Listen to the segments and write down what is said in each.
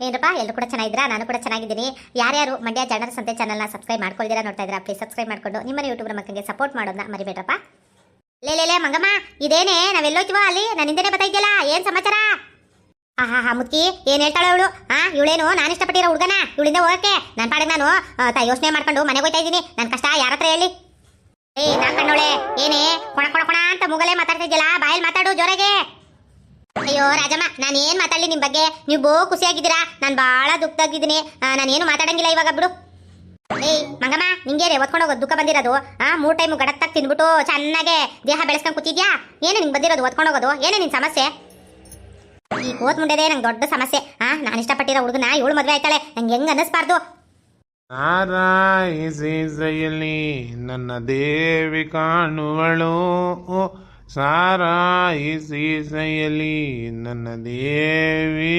ಏನಪ್ಪ ಎಲ್ಲರೂ ಕೂಡ ಚೆನ್ನಾಗಿದ್ದೀರಾ? ನಾನು ಕೂಡ ಚೆನ್ನಾಗಿದ್ದೀನಿ. ಯಾರ್ಯಾರು ಮಂಡ್ಯ ಜನರ ಸಂತೆ ಚಾನಲ್ನ ಸಬ್ಸ್ಕ್ರೈಬ್ ಮಾಡ್ಕೊಳ್ದಿರಾ ನೋಡ್ತಾ ಇದ್ದೀರಾ ಪ್ಲೀಸ್ ಸಬ್ಸ್ಕ್ರೈಬ್ ಮಾಡ್ಕೊಂಡು ನಿಮ್ಮ ಯೂಟ್ಯೂಬ್ ಮಕ್ಕಳಿಗೆ ಸಪೋರ್ಟ್ ಮಾಡೋದನ್ನ ಮರಿಬೇಡಪ್ಪ ಲೇ ಲೇ ಮಂಗಮ್ಮ, ಇದೇನೇ? ನಾವೆಲ್ಲೋಯ್ತೀವೋ ಅಲ್ಲಿ? ನಾನು ಹಿಂದೆನೇ ಬರ್ತಾ ಏನು ಸಮಾಚಾರ? ಹಾ ಹಾ ಹಾ, ಮುತ್ಕಿ, ಏನ್ ಹೇಳ್ತಾಳೆ ಅವಳು ಹಾ, ಇವಳೇನು? ನಾನು ಇಷ್ಟಪಟ್ಟಿರೋ ಹುಡುಗನ? ಇವಳಿಂದ ಹೋಗಕ್ಕೆ? ನನ್ನ ಪಾಡಿಗೆ ನಾನು ಯೋಚನೆ ಮಾಡ್ಕೊಂಡು ಮನೆಗೆ ಹೋಗ್ತಾ ಇದ್ದೀನಿ. ನನ್ನ ಕಷ್ಟ ಯಾರ ಹತ್ರ ಹೇಳಿ? ಏ ನಾ ಕಣ್ಣೋಳೆ, ಏನೇ? ಕೊಣ ಕೊಣ ಕೊಣ ಅಂತ ಮುಗಲೇ ಮಾತಾಡ್ತಾ ಇದೆಯಲ್ಲ ಬಾಯಲ್ಲಿ ಮಾತಾಡು ಜೋರಾಗೆ. ಅಯ್ಯೋ, ರಾಜಮ್ಮ, ನಾನು ಏನ್ ಮಾತಾಡ್ಲಿ ನಿಮ್ ಬಗ್ಗೆ? ನೀವು ಬೋ ಖುಷಿಯಾಗಿದ್ದೀರಾ? ನಾನು ಬಹಳ ದುಃಖದಾಗಿದ್ದೀನಿ ನಾನೇನು ಮಾತಾಡಂಗಿಲ್ಲ ಇವಾಗ, ಬಿಡು. ಏಯ್, ಮಂಗಮ್ಮ, ನಿಂಗೆ ಒತ್ಕೊಂಡು ಹೋಗೋದು ದುಃಖ ಬಂದಿರೋದು. ಆ, ಮೂರ್ ಟೈಮ್ ಗಡತ್ತಾಗ ತಿನ್ಬಿಟ್ಟು ಚೆನ್ನಾಗೆ ದೇಹ ಬೆಳೆಸ್ಕೊಂಡು ಕೂತಿದ್ಯಾ? ಏನು ನಿಂಗೆ ಬಂದಿರೋದು ಒತ್ಕೊಂಡು ಹೋಗೋದು? ಏನೇ ನಿನ್ ಸಮಸ್ಯೆ? ಈ ಕೋತ್ ಮುಂಡೆದೇ ನಂಗೆ ದೊಡ್ಡ ಸಮಸ್ಯೆ. ಆ, ನಾನು ಇಷ್ಟಪಟ್ಟಿರೋ ಹುಡುಗನ ಇವಳು ಮದುವೆ ಆಯ್ತಾಳೆ. ನಂಗೆ ಹೆಂಗ್ ಅನ್ನಿಸ್ಬಾರ್ದು? ನನ್ನ ದೇವಿ ಕಾಣುವಳು. ಸಾರಾಯಿಸೆಯಲ್ಲಿ ನನ್ನ ದೇವಿ.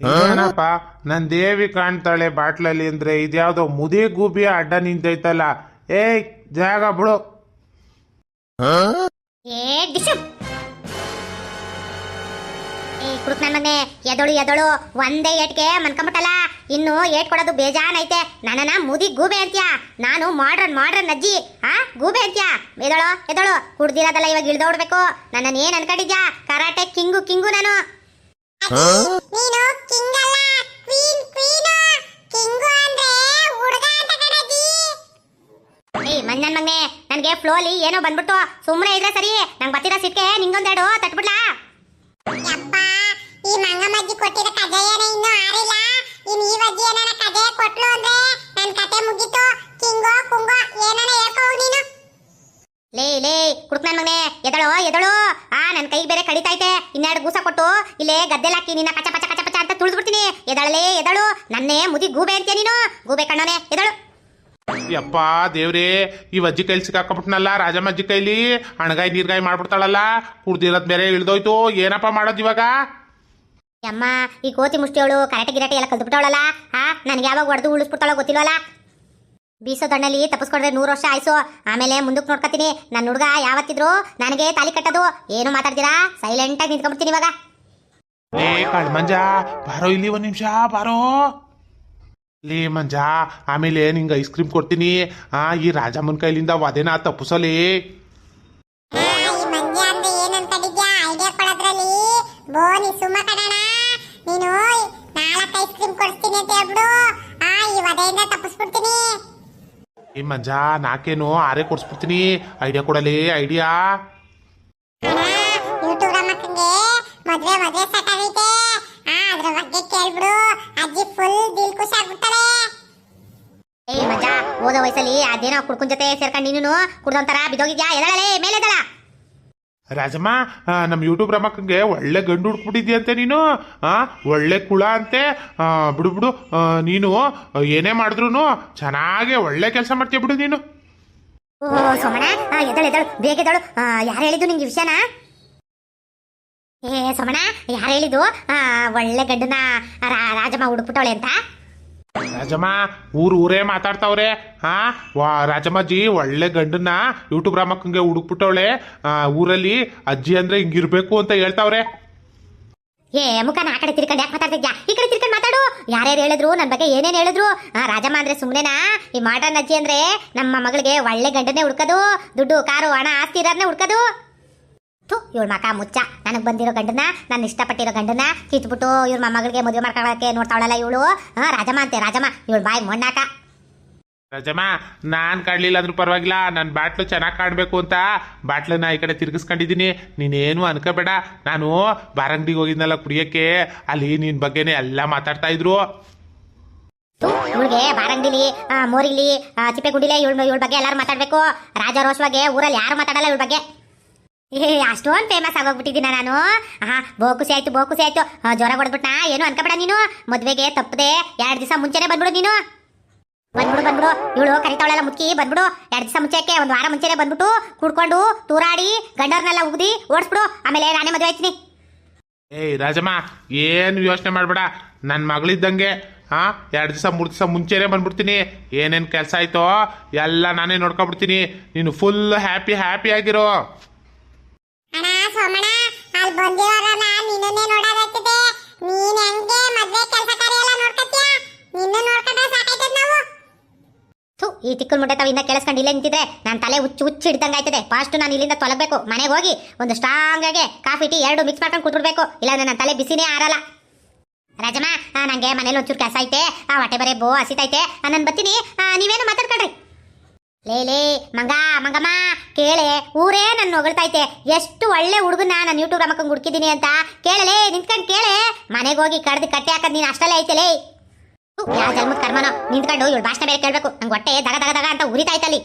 ಏನಪ್ಪ ನನ್ನ ದೇವಿ ಕಾಣ್ತಾಳೆ ಬಾಟ್ಲಲ್ಲಿ ಅಂದ್ರೆ ಇದ್ಯಾವುದೋ ಮುದಿ ಗೂಬಿ ಅಡ್ಡ ನಿಂತೈತಲ್ಲ. ಏಯ್ ಜಾಗ ಬಿಡು. ಏ ಏ ಕುಡುಕ್ ಮನೆ ಎದಳು ಎದಳು. ಒಂದೇ ಏಟ್ಗೆ ಮನ್ಕೊಂಬಿಟ್ಟಲ್ಲ. ಇನ್ನು ಏಟ್ ಕೊಡೋದು ಬೇಜಾನ್ ಐತೆ ನನ್ನನ್ನ ಮುದಿ ಗೂಬೆ ಅಂತ್ಯಾ? ನಾನು ಮಾಡ್ರನ್ ಮಾಡ್ರನ್ ಅಜ್ಜಿ. ಆ ಗೂಬೆ ಅಂತ್ಯಾ? ಎದಳು ಎದಳು ಕುಡ್ದಿರೋದಲ್ಲ ಇವಾಗ ಇಳ್ದೋಡ್ಬೇಕು ನನ್ನನ್ ಏನ್ ಅನ್ಕೊಂಡಿದ್ಯಾ? ಕರಾಟೆ ಕಿಂಗು ಕಿಂಗು ನಾನು. ನೀನು ಕಿಂಗ್ ಅಲ್ಲ ಕ್ವೀನ್ ಕ್ವೀನ್. ಕಿಂಗು ಅಂದ್ರೆ ಹುಡುಗ ಅಂತ ಕಣಜ್ಜಿ. ಏಯ್ ಮಂಜನ್ ಮಗ್ನೆ ನನ್ಗೆ ಫ್ಲೋಲಿ ಏನೋ ಬಂದ್ಬಿಟ್ಟು ಸುಮ್ಮನೆ ಇದ್ರೆ ಸರಿ. ನಂಗೆ ಬರ್ತಿರೋ ಸಿಟ್ಕೆ ಈ ಏನಾನ ಕಜಾಯ ಕೊಟ್ಲು ಅಂದ್ರೆ ನನ್ ಕತೆ ಮುಗೀತು. ಕಿಂಗೋ ಕುಂಗೋ ಏನಾನ ಹೇಳ್ಕೋ ನೀನು. ಲೇ ಲೇ ಕುಡುಕ್ ನನ್ ಮಗನೇ ಎದಳು ಎದಳು? ಆ ನನ್ ಕೈಗೆ ಬೇರೆ ಕಡಿತೈತೆ. ಇನ್ನೆರಡು ಗೂಸ ಕೊಟ್ಟು ಇಲ್ಲೇ ಗದ್ದೆ ಹಾಕಿ ನಿನ್ನ ಕಚ ಪಚ ಕಚ ಪಚ ಅಂತ ತುಳಿದ್ಬಿಡ್ತೀನಿ. ಎದಳಲೇ ಎದಳು? ನನ್ನೇ ಮುದಿ ಗೂಬೆ ಅಂತೀಯ ನೀನು? ಗೂಬೆ ಕಣ್ಣೋನೆ ಎದಳು? ಯಪ್ಪ ದೇವ್ರೇ ಈ ಅಜ್ಜಿ ಕೈಲಿ ಸಿಕ್ಕಾಕೊಂಬಿಟ್ನಲ್ಲ ರಾಜಮ್ಮ ಅಜ್ಜಿ ಕೈಲಿ? ಹಣಗಾಯಿ ನೀರ್ಗಾಯಿ ಮಾಡ್ಬಿಡ್ತಾಳಲ್ಲ? ಕುಡ್ದಿರೋದ್ ಬೇರೆ ಇಳ್ದೋಯ್ತು. ಏನಪ್ಪ ಮಾಡೋದು ಇವಾಗ? ಅಮ್ಮ ಈ ಕೋತಿ ಮುಷ್ಟಿಯವಳು ಕರಾಟೆ ಗಿರಾಟೆ ಎಲ್ಲ ಕಲ್ತ್ಬಿಟ್ಟವಳಲ್ಲ? ಹಾ ನನಗೆ ಯಾವಾಗ ಹೊಡೆದು ಉಳಿಸ್ಬಿಡ್ತಾಳೋ ಗೊತ್ತಿಲ್ವಲ್ಲ? ಬೀಸೋ ದಣ್ಣಲ್ಲಿ ತಪ್ಪಿಸ್ಕೊಂಡ್ರೆ ನೂರು ವರ್ಷ ಆಯ್ಸು. ಆಮೇಲೆ ಮುಂದಕ್ಕೆ ನೋಡ್ಕೊತೀನಿ. ನನ್ನ ಹುಡುಗ ಯಾವತ್ತಿದ್ರು ನನಗೆ ತಾಲಿ ಕಟ್ಟೋದು. ಏನು ಮಾತಾಡ್ತೀರಾ? ಸೈಲೆಂಟ್ ಸೈಲೆಂಟಾಗಿ ನಿಂತ್ಕೊಂಡ್ಬಿಡ್ತೀನಿ ಇವಾಗ. ಲೇ ಕಾಳ್ ಮಂಜ ಬಾರೋ ಇಲ್ಲಿ ಒಂದ್ ನಿಮಿಷ ಬಾರೋ. ಲೇ ಮಂಜ ಆಮೇಲೆ ನಿಂಗೆ ಐಸ್ ಕ್ರೀಮ್ ಕೊಡ್ತೀನಿ. ಆ ಈ ರಾಜಮ್ಮನ ಕೈಲಿಂದ ವಧೆನ ತಪ್ಪಿಸಲಿ ಮಂಜ ಅಂದ್ರೆ ಐಡಿಯಾ ಕೊಡೋದ್ರಲ್ಲಿ? ಬೋನಿ ಸುಮ್ಮ ನೀನು ನಾಲ್ಕು ಐಸ್ ಕ್ರೀಮ್ ಕೊಡ್ತೀನಿ ಅಂತ ಹೇಳ್ಬಿಡು. ಆ ಈ ವಧೆಯಿಂದ ತಪ್ಪಿಸ್ಬಿಡ್ತೀನಿ. ಈ ಮಂಜ ನಾಕೇನು ಆರೇ ಕೊಡ್ಸ್ಬಿಡ್ತೀನಿ. ಐಡಿಯಾ ಕೊಡಲಿ ಐಡಿಯಾ? ಅಣ್ಣ ಯೂಟ್ಯೂಬ್ ಮಕ್ಕಂಗೆ ಮದ್ವೆ ಮದ್ವೆ ಆ ಅದ್ರ ಬಗ್ಗೆ ಕೇಳ್ಬಿಡು. ಅಜ್ಜಿ ಫುಲ್ ದಿಲ್ ಖುಷಿ ಆಗ್ಬಿಡ್ತಾಳೆ. ಏ ಮಜಾ ಓದೋ ವಯಸ್ಸಲ್ಲಿ ಅದೇನೋ ಕುಡ್ಕೊಂಡ್ ಜೊತೆ ಸೇರ್ಕೊಂಡು ನೀನು ಕುಡ್ದೊಂತರ ಬಿದೋಗಿದ್ಯಾ ಎದಳಲೇ? ಮೇಲೆದಳ? ರಾಜಮ್ಮ ನಮ್ಮ ಯೂಟ್ಯೂಬ್ ರಮಕ್ಕಂಗೆ ಒಳ್ಳೆ ಗಂಡು ಹುಡ್ಕ್ಬಿಟ್ಟಿದ್ಯಂತೆ ನೀನು? ಆ, ಒಳ್ಳೆ ಕುಳ ಅಂತೆ? ಬಿಡು ಬಿಡು. ನೀನು ಏನೇ ಮಾಡಿದ್ರು ಚೆನ್ನಾಗೆ ಒಳ್ಳೆ ಕೆಲಸ ಮಾಡ್ತೀಯ ಬಿಡು ನೀನು. ಸೋಮಣ್ಣ ಎದಳು ಎದಳು ಬೇಗ ಯಾರು ಹೇಳಿದ್ದು ನಿಂಗೆ ವಿಷಯನ? ಏ, ಸೋಮಣ್ಣ, ಯಾರು ಹೇಳಿದ್ದು? ಒಳ್ಳೆ ಗಂಡನ ರಾಜಮ್ಮ ಹುಡುಕ್ಬಿಟ್ಟವಳೆ ಅಂತ. ರಾಜಮ್ಮ, ಊರು ಊರೇ ಮಾತಾಡ್ತಾವ್ರೆ. ಹಾ ವಾ ರಾಜಮ್ಮಜ್ಜಿ ಒಳ್ಳೆ ಗಂಡನ್ನ ಯೂಟ್ಯೂಬ್ ರಾಮಕ್ಕಂಗೆ ಹುಡುಕ್ಬಿಟ್ಟವಳೆ. ಊರಲ್ಲಿ ಅಜ್ಜಿ ಅಂದ್ರೆ ಹಿಂಗಿರ್ಬೇಕು ಅಂತ ಹೇಳ್ತಾವ್ರೆ. ಏ, ಮುಖನ ಆ ಕಡೆ ತಿರ್ಕೊಂಡು ಯಾಕೆ ಮಾತಾಡ್ತಿದ್ಯಾ? ಈ ಕಡೆ ತಿರ್ಕೊಂಡು ಮಾತಾಡು. ಯಾರ್ಯಾರು ಹೇಳಿದ್ರು ನನ್ನ ಬಗ್ಗೆ ಏನೇನು ಹೇಳಿದ್ರು? ರಾಜಮ್ಮ ಅಂದ್ರೆ ಸುಮ್ಮನೆನಾ ಈ ಮಾಡ್ರನ್ ಅಜ್ಜಿ ಅಂದ್ರೆ ನಮ್ಮ ಮಗಳಿಗೆ ಒಳ್ಳೆ ಗಂಡನೇ ಹುಡ್ಕೋದು. ದುಡ್ಡು, ಕಾರು, ಹಣ, ಆಸ್ತಿ ಇರೋದನ್ನೇ ಹುಡ್ಕೋದು. ಥು ಇವ್ರ ಮಕ ಮುಚ್ಚ. ನನಗೆ ಬಂದಿರೋ ಗಂಡನ ನಾನು ಇಷ್ಟಪಟ್ಟಿರೋ ಗಂಡನ ಕಿತ್ಬಿಟ್ಟು ಇವ್ರ ಮೊಮ್ಮಗಳಿಗೆ ಮದುವೆ ಮಾಡ್ಕೊಳಕ್ಕೆ ನೋಡ್ತಾವಳಲ್ಲ ಇವಳು. ಹಾ ರಾಜಮ್ಮ ಅಂತೆ ರಾಜಮ್ಮ ಇವಳು ಬಾಯಿ ಮೊಣ್ಣಾಕ ರಾಜಮ್ಮ ನಾನ್ ಕಾಡ್ಲಿಲ್ಲ ಅಂದ್ರೂ ಪರವಾಗಿಲ್ಲ ನನ್ನ ಬಾಟ್ಲು ಚೆನ್ನಾಗಿ ಕಾಣಬೇಕು ಅಂತ ಬಾಟ್ಲನ್ನ ಈ ಕಡೆ ತಿರ್ಗಿಸ್ಕೊಂಡಿದ್ದೀನಿ ನೀನೇನು ಅನ್ಕೋಬೇಡ. ನಾನು ಬಾರಂಗಡಿಗೆ ಹೋಗಿದ್ನಲ್ಲ ಕುಡಿಯಕ್ಕೆ ಅಲ್ಲಿ ನಿನ್ ಬಗ್ಗೆನೇ ಎಲ್ಲ ಮಾತಾಡ್ತಾ ಇದ್ರು. ಇವಳಿಗೆ ಬಾರಂಗಿಲಿ ಮೋರಿಲಿ ಚಿಪ್ಪೆ ಗುಡಿಲಿ ಇವಳ ಇವಳ ಬಗ್ಗೆ ಎಲ್ಲರೂ ಮಾತಾಡ್ಬೇಕು. ರಾಜಾರೋಷವಾಗಿ ಊರಲ್ಲಿ ಯಾರು ಮಾತಾಡಲ್ಲ ಇವಳ ಬಗ್ಗೆ. ಅಷ್ಟೊಂದು ಫೇಮಸ್ ಆಗೋಗ್ಬಿಟ್ಟಿದ್ದೀನ ನಾನು. ಹಾ ಬೋಕುಸಿ ಆಯ್ತು ಬೋಕುಸಿ ಆಯ್ತು. ಜ್ವರ ಹೊಡೆದ್ಬಿಟ್ನಾ? ಏನು ಅನ್ಕೋಬೇಡ ನೀನು. ಮದ್ವೆಗೆ ತಪ್ಪದೆ ಎರಡು ದಿವಸ ಮುಂಚೆನೆ ಬಂದ್ಬಿಡು ನೀನು. ಬಂದ್ಬಿಡು ಬಂದ್ಬಿಡು. ಇವಳು ಕರಿತಾವಳೆಲ್ಲ ಮುಕ್ಕಿ ಬಂದ್ಬಿಡು. ಎರಡು ದಿವಸ ಮುಂಚೆಕ್ಕೆ, ಒಂದು ವಾರ ಮುಂಚೆನೆ ಬಂದ್ಬಿಟ್ಟು ಕುಡ್ಕೊಂಡು ತೂರಾಡಿ ಗಂಡರ್ನೆಲ್ಲ ಉಗ್ದಿ, ಓಡಿಸ್ಬಿಡು. ಆಮೇಲೆ ನಾನೇ ಮದುವೆ ಆಯ್ತೀನಿ. ಏಯ್, ರಾಜಮ್ಮ, ಏನು ಯೋಚನೆ ಮಾಡಬೇಡ. ನನ್ನ ಮಗಳಿದ್ದಂಗೆ ಹಾ ಎರಡು ದಿವಸ, ಮೂರು ದಿವಸ ಮುಂಚೆನೇ ಬಂದ್ಬಿಡ್ತೀನಿ. ಏನೇನು ಕೆಲಸ ಆಯ್ತೋ ಎಲ್ಲ ನಾನೇ ನೋಡ್ಕೊಬಿಡ್ತೀನಿ. ನೀನು ಫುಲ್ ಹ್ಯಾಪಿ ಹ್ಯಾಪಿ ಆಗಿರೋ. ಬಂದಿವಾಗ ನಾನು ನಿನ್ನನ್ನೇ ನೋಡೋದಾಗ್ತದೆ ನೀನ್ ಹೆಂಗೆ ಮದ್ವೆ ಕೆಲಸ ಕಾರ್ಯ ಎಲ್ಲ ನೋಡ್ಕತ್ತೀಯ? ನಿನ್ನ ನೋಡ್ಕೊಂಡ್ರೆ ಸಾಕೈತದ ನಾವು. ಥು, ಈ ತಿಕ್ಕಲ್ ಮುಟ್ಟೆ ತಾವು ಇನ್ನ ಕೇಳಿಸ್ಕೊಂಡು ಇಲ್ಲೇ ನಿಂತಿದ್ರೆ ನಾನು ತಲೆ ಹುಚ್ಚು ಹುಚ್ಚು ಹಿಡ್ದಂಗೆ ಆಯ್ತದೆ ಫಾಸ್ಟ್ ನಾನು ಇಲ್ಲಿಂದ ತೊಲಗಬೇಕು. ಮನೆಗೆ ಹೋಗಿ ಒಂದು ಸ್ಟ್ರಾಂಗ್ ಆಗಿ ಕಾಫಿ ಟೀ ಎರಡು ಮಿಕ್ಸ್ ಮಾಡ್ಕೊಂಡು ಕೂತ್ಬಿಡ್ಬೇಕು. ಇಲ್ಲ ನನ್ನ ತಲೆ ಬಿಸಿನೇ ಆರಲ್ಲ. ರಾಜಮ್ಮ ನನಗೆ ಮನೇಲಿ ಒಂಚೂರು ಕೆಲಸ ಐತೆ. ಆ, ಹೊಟ್ಟೆ ಬರೀ ಬೋ ಹಸಿತೈತೆ. ನಾನು ಬರ್ತೀನಿ. ನೀವೇನು ಮಾತಾಡ್ಕೊಳ್ರಿ. ಲೇ ಮಂಗ, ಮಂಗಮ್ಮ, ಕೇಳೆ, ಊರೇ ನನ್ನ ಹೊಗಳ್ತೈತೆ. ಎಷ್ಟು ಒಳ್ಳೆ ಹುಡುಗನ ನಾನು ಯೂಟ್ಯೂಬ್ ಅಮ್ಮಕ್ಕಂಗೆ ಹುಡುಕಿದ್ದೀನಿ ಅಂತ ಕೇಳಲೇ ನಿಂತ್ಕೊಂಡು ಕೇಳೆ. ಮನೆಗೆ ಹೋಗಿ ಕಡ್ದು ಕಟ್ಟೆ ಹಾಕದ್ ನೀನು ಅಷ್ಟಲ್ಲೇ ಐತಲೇ ಯಾವ ಜನ್ಮದ ಕರ್ಮನೋ. ನಿಂತ್ಕೊಂಡು ಇವಳು ಭಾಷಣ ಬೇರೆ ಕೇಳಬೇಕು. ನಂಗೆ ಹೊಟ್ಟೆ ದಗ ದಗ ದಗ ಅಂತ ಉರಿತಾಯ್ತಲ್ಲಿ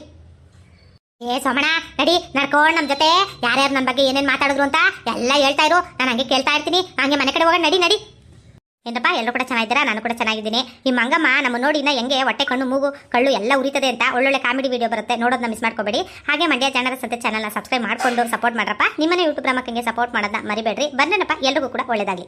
ಏ ಸೋಮಣ ನಡಿ, ನಡ್ಕೊಂಡು ನಮ್ಮ ಜೊತೆ. ಯಾರ್ಯಾರು ನನ್ನ ಬಗ್ಗೆ ಏನೇನು ಮಾತಾಡಿದ್ರು ಅಂತ ಎಲ್ಲ ಹೇಳ್ತಾ ಇರು. ನಾನು ಹಂಗೆ ಕೇಳ್ತಾ ಇರ್ತೀನಿ. ಹಂಗೆ ಮನೆ ಕಡೆ ಹೋಗೋಣ, ನಡಿ ನಡಿ. ಏನಪ್ಪ ಎಲ್ಲರೂ ಕೂಡ ಚೆನ್ನಾಗಿದ್ದೀರಾ? ನಾನು ಕೂಡ ಚೆನ್ನಾಗಿದ್ದೀನಿ. ಈ ಮಂಗಮ್ಮ ನಮ್ಮ ನೋಡಿ ಇನ್ನ ಹೆಂಗೆ ಹೊಟ್ಟೆ ಕಣ್ಣು ಮೂಗು ಕಳ್ಳು ಎಲ್ಲ ಉರಿತದೆ ಅಂತ ಒಳ್ಳೊಳ್ಳೆ ಕಾಮಿಡಿ ವಿಡಿಯೋ ಬರುತ್ತೆ. ನೋಡೋದನ್ನ ಮಿಸ್ ಮಾಡ್ಕೋಬೇಡಿ. ಹಾಗೆ ಮಂಡ್ಯ ಜನರ ಸಂತೆ ಚಾನಲ್ನ ಸಬ್ಸ್ಕ್ರೈಬ್ ಮಾಡ್ಕೊಂಡು ಸಪೋರ್ಟ್ ಮಾಡ್ರಪ್ಪ. ನಿಮ್ಮನೆ ಯೂಟ್ಯೂಬ್ ರಮಕ್ಕಂಗೆ ಸಪೋರ್ಟ್ ಮಾಡೋದನ್ನ ಮರಿಬೇಡ್ರಿ. ಬಂದನಪ್ಪ ಎಲ್ಲರಿಗೂ ಕೂಡ ಒಳ್ಳೇದಾಗಲಿ.